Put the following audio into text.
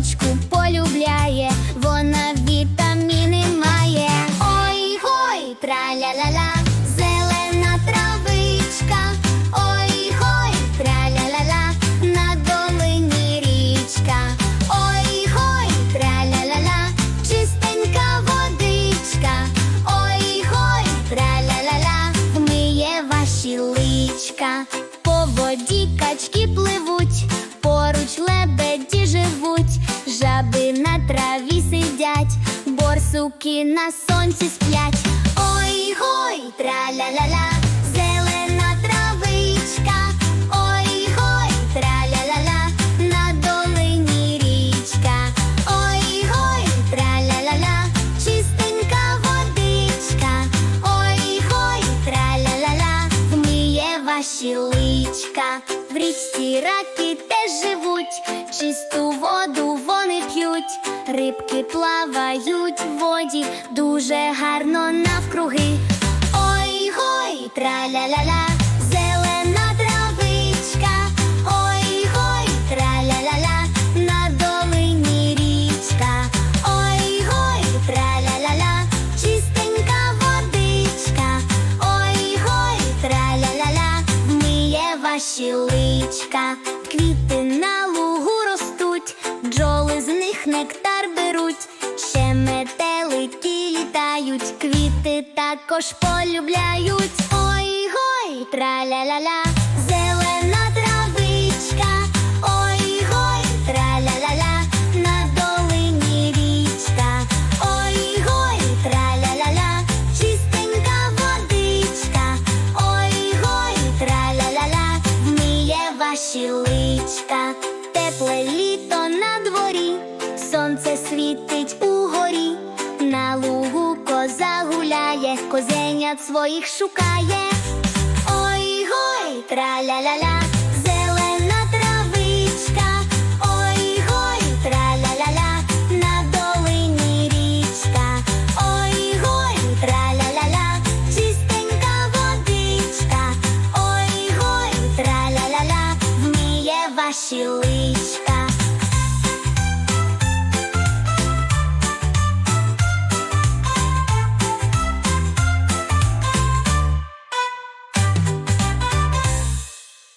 водичку полюбляє, вона вітаміни має. Ой гой, траля-ля-ля, зелена травичка, ой гой, праля, на долині річка. Ой гой, праля, чистенька водичка, ой гой, траля-ля-ля. Суки на сонці сплять. Ой гой, траля-ля-ля, зелена травичка. Ой гой, траля-ля-ля, на долині річка. Ой гой, траля-ля-ля, чистенька водичка. Ой гой, траля-ля-ля, вміє ваші. В річці раки теж живуть, чисту воду вони п'ють, рибки плавають в воді, дуже гарно навкруги. Ой гой, траля-ля-ля, зелена травичка. Ой гой, траля-ля-ля, на долині річка. Ой гой, траля-ля-ля, чистенька водичка. Ой гой, траля-ля-ля, личка. Квіти на лугу метелики квіти також полюбляють. Ой гой, траля-ля-ля, козенят своїх шукає. Ой гой, траля-ля-ля, зелена травичка. Ой гой, траля-ля-ля, на долині річка. Ой гой, траля-ля-ля, чистенька водичка. Ой гой, траля-ля-ля, вміє ваші личка.